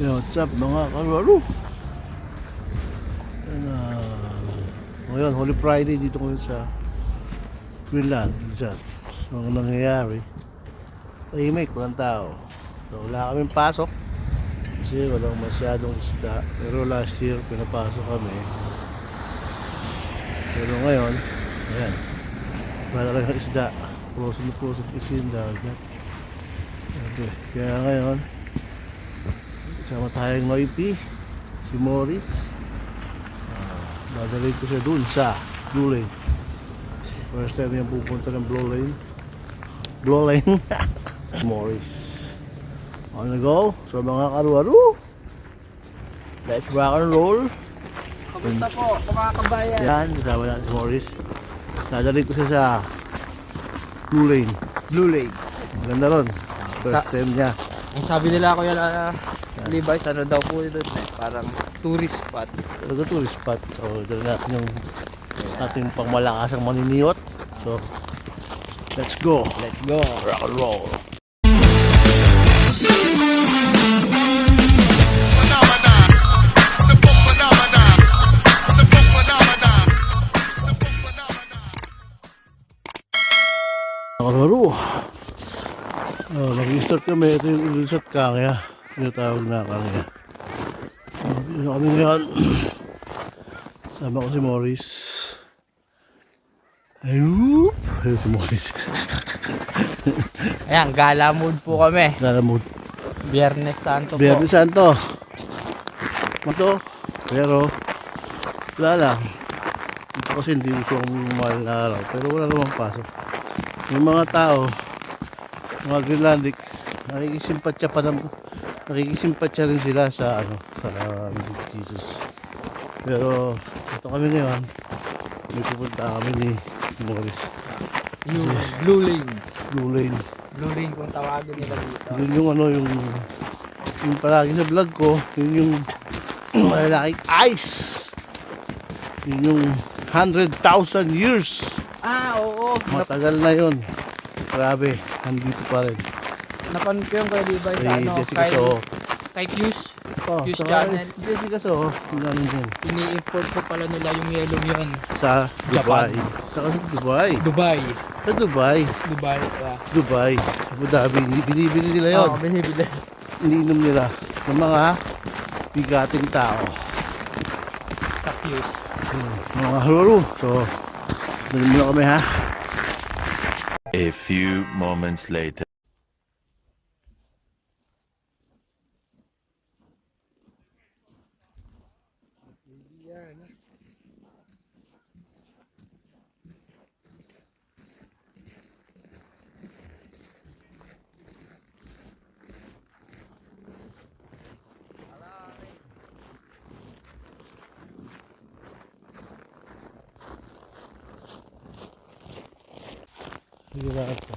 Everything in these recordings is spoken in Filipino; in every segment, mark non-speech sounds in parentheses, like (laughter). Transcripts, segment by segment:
Yo, what's up mga kalaro? Yan, ah, ngayon, Holy Friday dito ngayon sa Greenland, Luzon. So, ang nangyayari, tahimik, walang tao. So, wala kaming pasok kasi walang masyadong isda. Pero last year, pinapasok kami. Pero ngayon, ayan, wala talagang isda. Puso na puso yung dagat. Kaya ngayon, Sama tayong Noipi, si Morris. Uh, dadalhin ko siya dun sa Blue Lane. First time niya pupunta ng Blue Lane. Blue Lane. (laughs) Morris. On the go. So mga karu-aru. Let's rock and roll. Kamusta po, mga kabayan? Yan, kasama natin si Morris. Dadalhin ko siya sa Blue Lane. Blue Lake. Maganda ron. First Sa- time niya. Ang sabi nila ko yan, uh, Levi's, ano daw po doon eh, parang tourist spot. Talaga tourist spot. So, dala natin yung ating pangmalakasang maniniyot. So, let's go. Let's go. Rock and roll. Nakalaro. Oh, mag-start kami. Ito yung ilusot kangya. Tinatawag na kangya. Oh, dito kami ngayon. (clears throat) Sama ko si Morris. Ayup! Ayun si Morris. Ayan, gala mood po kami. Lalamod. Biyernes Santo po. Biyernes Santo. Mato. Pero, wala lang. Ito kasi hindi gusto akong mahal na araw. Pero wala namang pasok. Yung mga tao, mga Greenlandic, nakikisimpatya pa naman. Nakikisimpatya rin sila sa ano, sa uh, Jesus. Pero, ito kami ngayon. May pupunta kami ni Morris. Yung Blue Lane. Blue Lane. Blue Lane kung tawagin nila dito. Yun yung ano, yung yung palagi sa vlog ko, yun yung (clears throat) malalaking ice. Yun yung 100,000 years. Ah, oo. Matagal na yun. Grabe, nandito pa rin. Napanood ko yung kay Levi's sa ano, Jessica kay, kay Q's. Oh, saka channel. Jessica yun ano yun. Ini-import ko pala nila yung yellow yun. Sa Japan. Dubai. Sa Dubai. Dubai. Sa Dubai. Dubai. Yeah. Dubai. Abu Dhabi. Binibili nila yun. Oo, binibili. Iniinom nila ng mga bigating tao. Sa Q's. Mga haloro. So, dali muna kami ha. A few moments later. Sige lahat ko.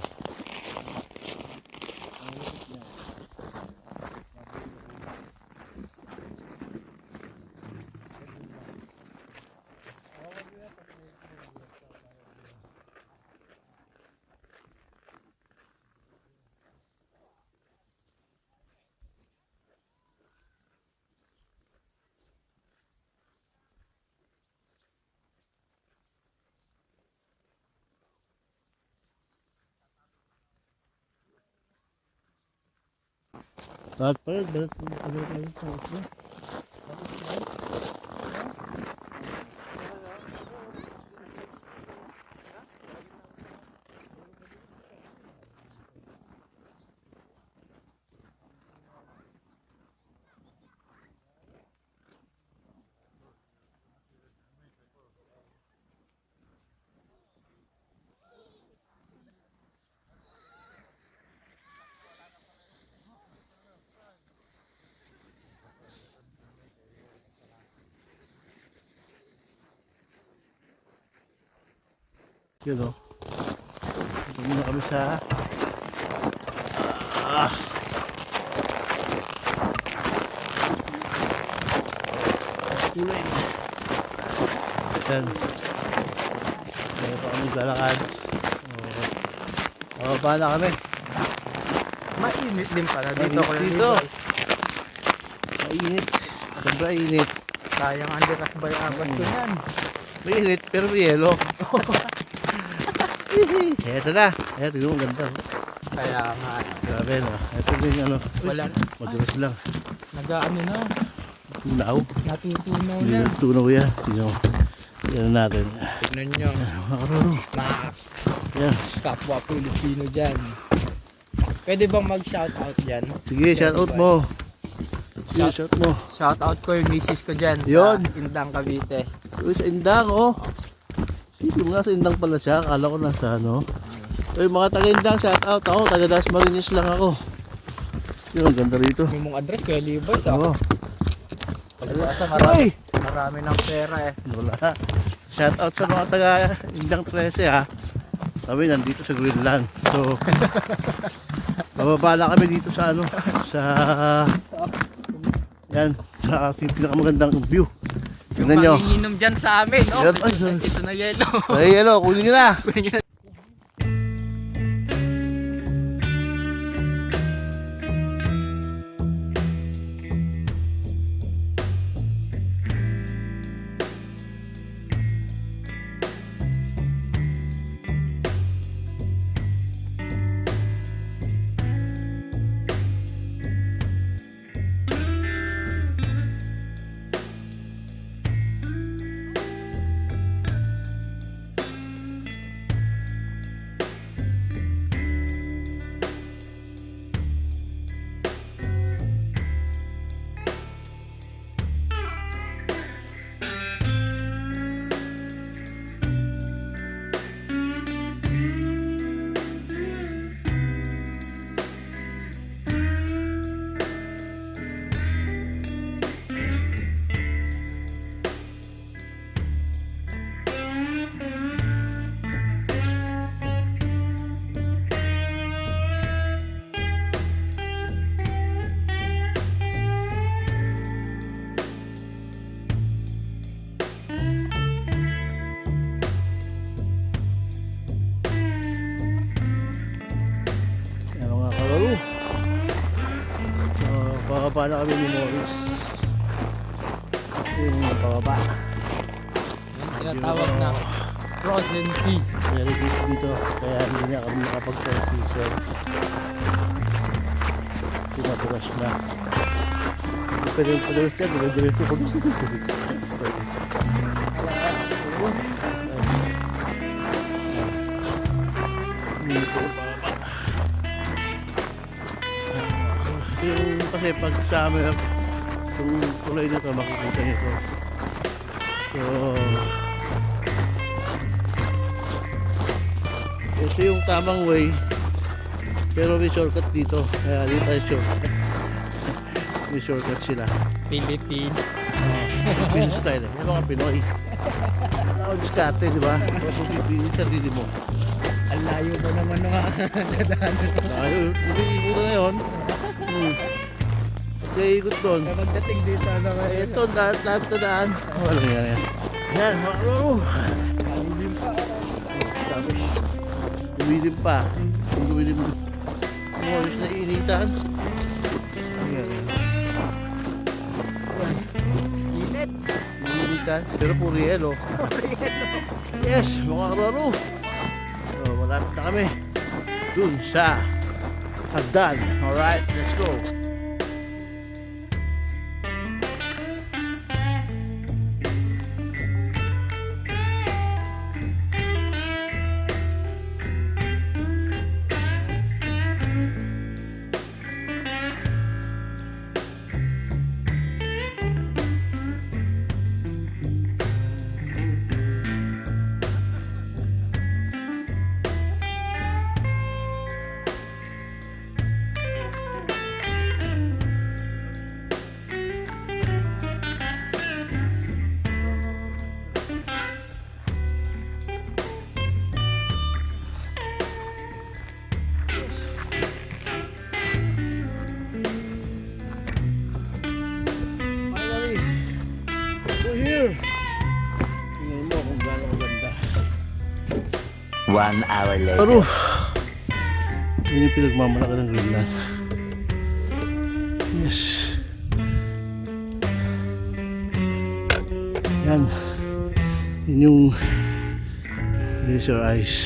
Lahat pa rin. Balat pa rin. Balat pa Yun o. Ito muna kami sa... Ah. Kulay. Yan. Kaya pa kami lalakad. Oh. Bababa na kami. Mainit din pala dito. Kuya dito. Mainit. Sobra init. Sayang ang likas ba yung abas ko yan. Mainit, pero yelo. (laughs) (laughs) Eto na. Eto, ang ganda. Kaya nga, Grabe na. Ito din ano. wala, Madulas lang. nag-ano na, Tunaw. natutunaw na. na tunaw yan. Tignan mo. Yan natin. Tignan nyo, Mga kararo. mga Yan. kapwa Pilipino dyan. Pwede bang mag-shoutout dyan? Sige, shout out mo. Sige, shout mo. Shoutout ko yung misis ko dyan Yun. sa Indang Cavite. Uy, sa Indang, oh. Sige mo, nasa Indang pala siya. Akala ko nasa ano. Uy, mga taga-Indang, shout out. Ako, taga Dasmariñas lang ako. Yun, ganda rito. May mong address kaya Levi's ah. Oo. Pagkasa marami, marami ng pera eh. Wala. Shout out sa mga taga Indang 13 ha. Kami nandito sa Greenland. So, (laughs) bababa na kami dito sa ano, sa (laughs) yan, sa ating pinakamagandang view. Yung Tingnan nyo. manginginom dyan sa amin, oh. Yan, ay, sorry. Ito na yelo. Ay, ano, kunin nyo na. Na kami ni Morris. Yung pababa. Tinatawag na frozen sea. Very good dito. Kaya hindi na kami nakapag-transition. Kasi madulas na. Pwede yung padulas dyan. Dire-diretso ko dito. Kasi pag summer, yung kulay nito makikita nito. So, ito yung tamang way. Pero may shortcut dito. Kaya dito tayo shortcut. (laughs) May shortcut sila. Philippine. Pinoy style eh. Yung mga Pinoy. Ako diskarte, di ba? Yung pipili sarili mo. Ang layo pa naman nga (laughs) dadaanan. Tayo, hindi ikot na yun. Hmm. Kaya ikot doon. Kaya pagdating dito, ano ba yun? Ito, lahat, lahat na daan. Wala yan yan. Yan, mga laro. Tapos, gumilim pa. Yung gumilim mo. Umalis na initan. Ayan. Init. Initan. Pero puro yelo. Yes, mga laro. So, malapit na kami. Dun sa Hagdan. Alright, let's go. One hour later. Pero, yun yung pinagmamalaki ng Greenland. Yes. Yan. Yun yung glacier ice.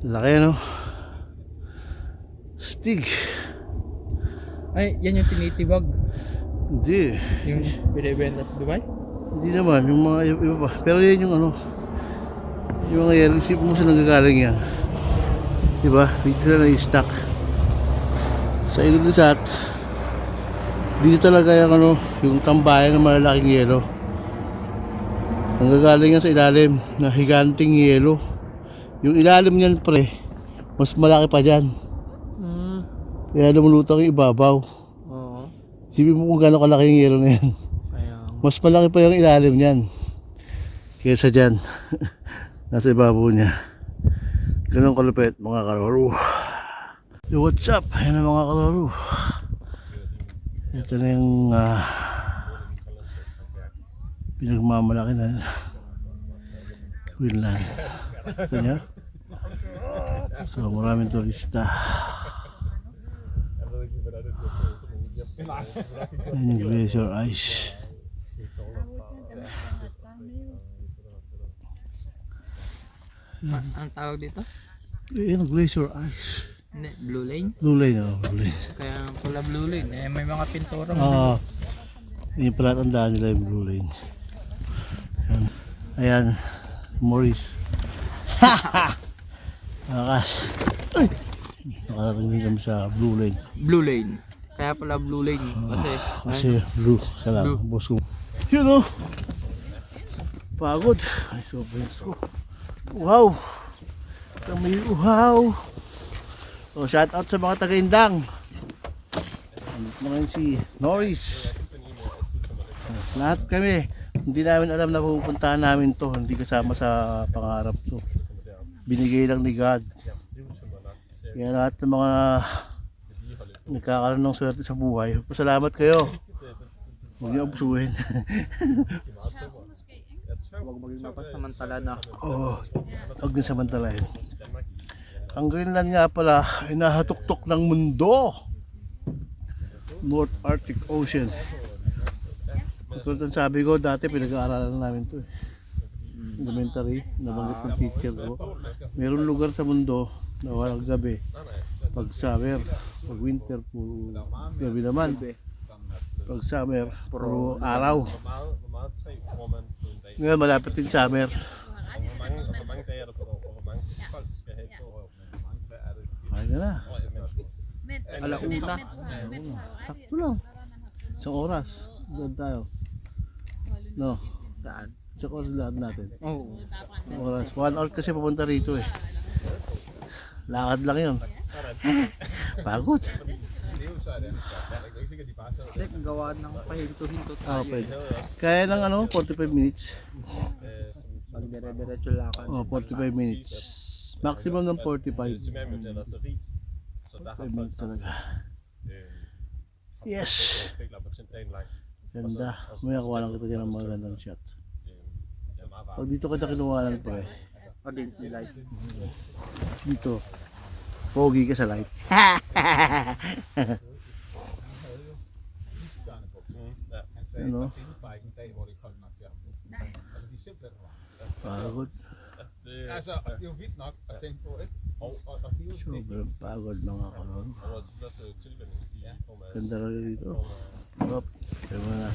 Laki ano? Stig. Ay, yan yung tinitibag. Hindi. Yung binibenta sa Dubai. Hindi naman. Yung mga iba pa. Pero yan yung ano. Yung mga yellow ship mo sa nanggagaling yan. Diba? Dito sila na-stack. Sa Ilulissat, dito talaga yung ano, yung tambayan ng malalaking yelo. Nanggagaling yan sa ilalim na higanting yelo. Yung ilalim niyan pre, mas malaki pa dyan. Hmm. Kaya lumulutang yung ibabaw. Oo. Sipin mo kung gano'ng kalaki yung yelo na yan. Mas malaki pa yung ilalim niyan. Kesa dyan. (laughs) Nasa ibabaw niya. Ganun kalupit mga karoro. Yo, what's up? Ayan ang mga karoro. Ito na yung ah, pinagmamalaki na Queenland. Ito niya. So maraming turista. Ayan yung glacier ice. A- ang tawag dito? Ayan, glacier ice. Hindi, Blue Lane. Blue lane, oh, blue lane. Kaya pala Blue Lane. Eh, may mga pintura. Oo. yung pala tandaan nila yung blue lane. Ayan. Ayan. Maurice. Nakas. Ay! Nakarating kami sa blue lane. Blue Lane. Kaya pala Blue Lane. Kasi, Kasi blue. Kaya Blue. lang, boss ko. Yun oh. Pagod. Ay, sobrang ko. Wow. Kami uhaw. So, shout out sa mga taga-indang. Naman si Norris. Lahat kami. Hindi namin alam na pupuntahan namin to. Hindi kasama sa pangarap to. Binigay lang ni God. Kaya lahat ng mga nagkakaroon ng swerte sa buhay. Pasalamat kayo. Huwag niyo abusuhin. (laughs) huwag maging mapasamantala na. Oo. Huwag niyo samantalahin. Ang Greenland nga pala ay nahatuktok ng mundo. North Arctic Ocean. Katulad sabi ko, dati pinag-aaralan namin to eh. Elementary, nabanggit ng teacher ko. Meron lugar sa mundo na walang gabi. Pag summer, pag winter, puro gabi naman. Pag summer, puro araw. Ngayon malapit din summer. Kaya ka na. Alauna. Sakto lang. Isang oras. Doon tayo. No. Saan? Isang oras lahat natin. Oo. Isang oras. One hour kasi papunta rito eh. Lakad lang yun. (laughs) Pagod. Hindi, gawa ng pahinto-hinto Ah, tayo. pwede. Kaya ng ano, 45 minutes. Pag dire-diretso lakad. Oh, 45 minutes. Maximum ng 45. 45 minutes talaga. Yes! Ganda. May nakuha lang kita dyan ng mga gandang shot. Pag dito kita kinuha lang pre, Against the light. dito, pogi ka sa life. ano? Pagod. Altså, og det er jo vildt nok at tænke på, ikke? Og, og, er jo det, Sobrang pagod mga kanon. Ganda lang dito. Hop. Kaya mo na.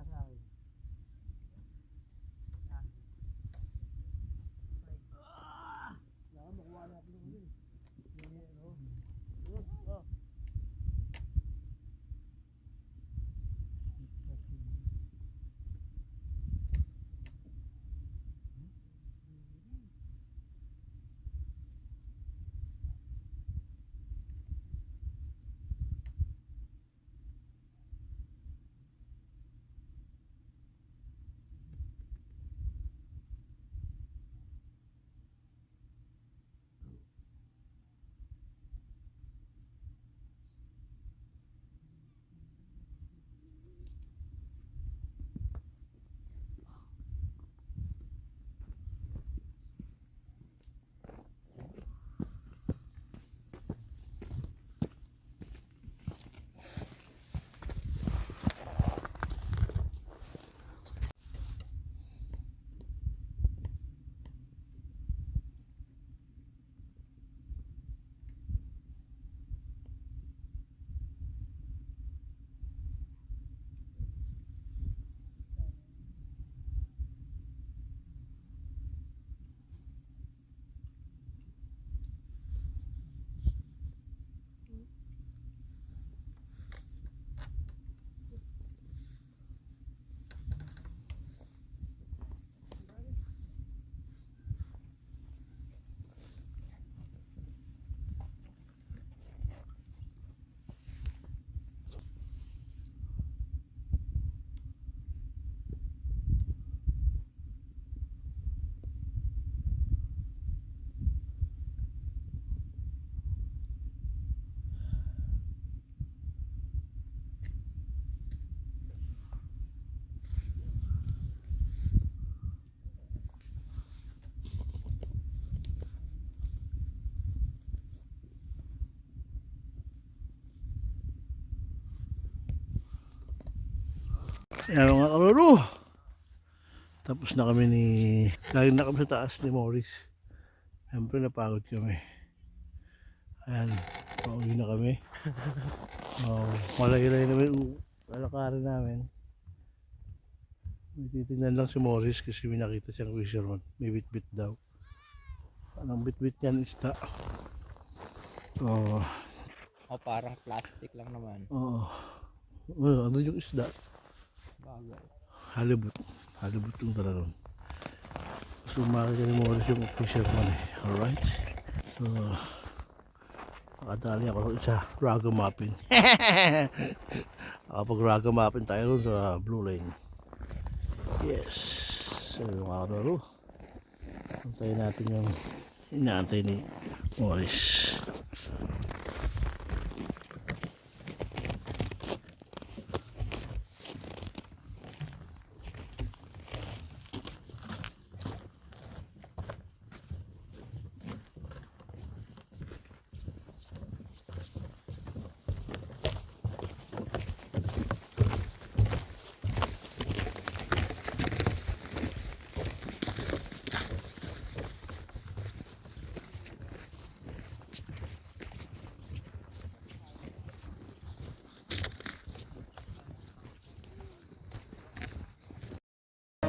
Kabila sa Yan mga kalulu. Tapos na kami ni... Galing na kami sa taas ni Morris. Siyempre napagod kami. Ayan. Pauwi na kami. (laughs) Oh, malay-lay namin yung lalakarin namin. Titignan lang si Morris kasi may nakita siyang fisherman. May bit-bit daw. Anong bit-bit niyan isda. Oh, O parang plastic lang naman. oh. Oh, ano yung isda? Bagay. Halibut. Halibut yung tala nun. So makikita ni Morris yung fisherman eh. Alright. So, nakadali ako ng isa. Ragamuffin. (laughs) Nakapag ragamuffin tayo ron sa Blue Lane. Yes. So yung araw. Antayin natin yung inaantay ni Morris.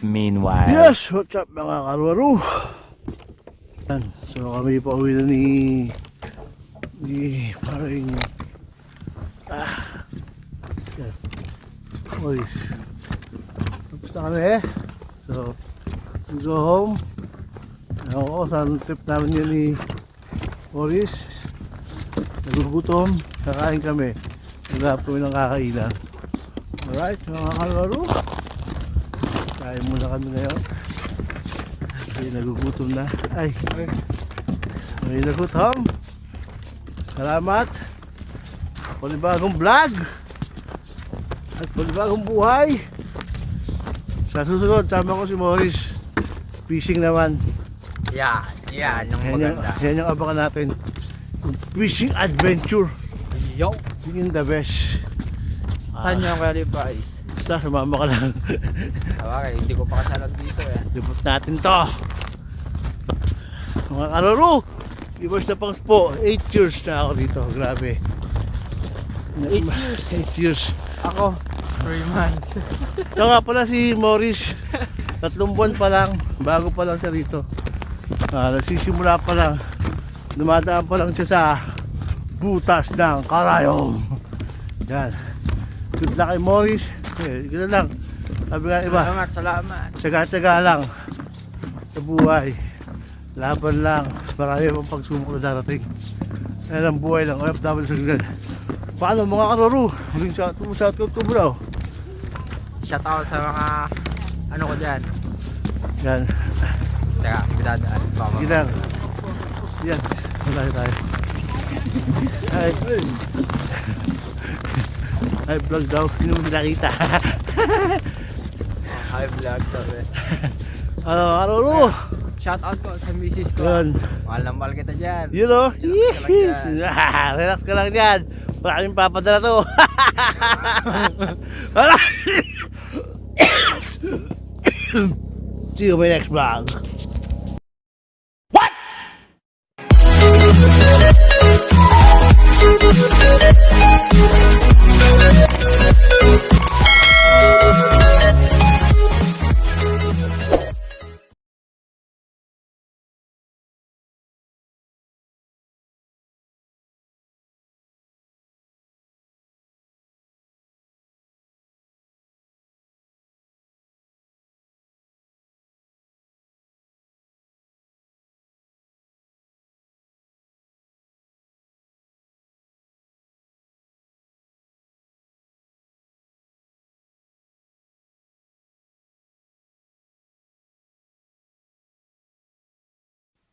Meanwhile. Yes, what's up mga karwaro? So kami pa uwi na ni ni paring ah yan, boys. Tapos na kami eh? So go home. Ko saan trip namin yun ni Morris nagugutom. Kakain kami. Nagahap kami ng kakainan. Alright mga karwaro kain muna kami ngayon. Kasi nagugutom na. Ay. May nagutom. Salamat. Panibagong vlog. At panibagong buhay. Sa susunod sama ko si Morris fishing naman. Yan, yan yung yan yung, maganda. yan yung abangan natin. Yung fishing adventure. Yo! yun yung the best. Saan yung kaya Levi's? Basta sumama ka lang Okay, hindi ko pa kasalan dito eh. Lubot natin to. Mga kararo, Ibers na pangs po, 8 years na ako dito. Grabe. Eight years? 8 years. Ako, Three months. (laughs) Ito nga pala si Morris. Tatlong buwan pa lang. Bago pa lang siya rito. Ah, nagsisimula pa lang. Dumadaan pa lang siya sa butas ng karayom. Yan. Good luck kay Morris. Eh, ganoon lang. Sabi nga iba, Salamat, salamat. tsaga-tsaga lang sa buhay. Laban lang. Marami pang pagsubok na darating. Yan ang buhay ng OFW sa Gagad. Paano mga karoro? Huling shout out shout out to bro. Shout out sa mga ano ko dyan. Yan. Teka, bidadaan. Baka Sige lang. Yan. Wala tayo. Ay. Ay vlog daw, hindi mo nakita. (laughs) Ay vlog eh. sabi. (laughs) Ano, ano, ano? Shout out ko sa misis ko. Yun. Mahal na mahal kita dyan. Yun know? o. Relax ka lang dyan. (laughs) Wala kaming papadala to. Wala. (coughs) See you in my next vlog. What?